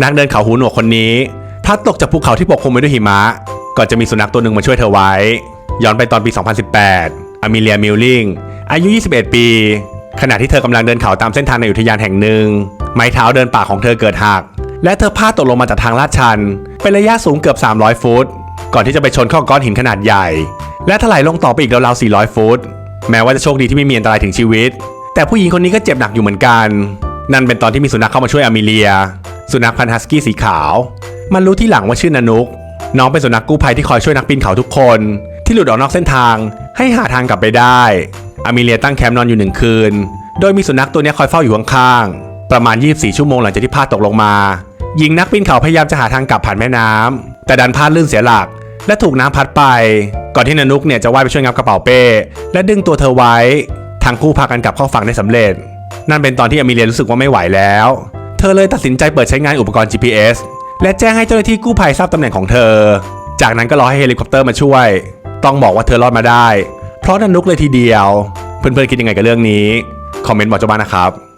นักเดินเขาหูหนวกคนนี้พลัดตกจากภูเขาที่ปกคลุมไปด้วยหิมะ ก่อนจะมีสุนัขตัวหนึ่งมาช่วยเธอไว้ ย้อนไปตอนปี 2018อมิเลียมิลลิง อายุ 21 ปี ขณะที่เธอกำลังเดินเขาตามเส้นทางในอุทยานแห่งหนึ่ง ไม้เท้าเดินป่าของเธอเกิดหัก และเธอพลาดตกลงมาจากทางลาดชัน เป็นระยะสูงเกือบ 300 ฟุต ก่อนที่จะไปชนเข้าก้อนหินขนาดใหญ่ และถลายลงต่อไปอีกราวๆ 400 ฟุต แม้ว่าจะโชคดีที่ไม่มีอันตรายถึงชีวิต แต่ผู้หญิงคนนี้ก็เจ็บหนักอยู่เหมือนกัน นั่นเป็นตอนที่มีสุนัขเข้ามาช่วยอามิเลีย สุนัขพันธุ์ฮัสกี้สีขาว มันรู้ที่หลังว่าชื่อนานุก น้องเป็นสุนัขกู้ภัยที่คอยช่วยนักปีนเขาทุกคน ที่หลุดออกนอกเส้นทาง ให้หาทางกลับไปได้อามิเลียตั้งแคมป์นอนอยู่หนึ่งคืน โดยมีสุนัขตัวนี้คอยเฝ้าอยู่ข้างๆประมาณ 24 ชั่วโมงหลังจากที่พลาดตกลงมาหญิงนักปีนเขาพยายามจะหาทางกลับผ่านแม่น้ำแต่ดันพลาดลื่นเสียหลัก และถูกน้ำพัดไป ก่อนที่นานุกเนี่ยจะว่ายไปช่วยงับกระเป๋าเป้ และดึงตัวเธอไว้ ทั้งคู่พากันกลับเข้าฝั่งได้สำเร็จ นั่นเป็นตอนที่อามิเลียรู้สึกว่าไม่ไหวแล้ว เธอเลยตัดสินใจเปิดใช้งานอุปกรณ์ GPS และแจ้งให้เจ้าหน้าที่กู้ภัยทราบตำแหน่งของเธอ จากนั้นก็รอให้เฮลิคอปเตอร์มาช่วย ต้องบอกว่าเธอรอดมาได้ เพราะนันนุกเลยทีเดียว เพื่อนๆคิดยังไงกับเรื่องนี้ คอมเมนต์บอกเจ้าบ้านนะครับ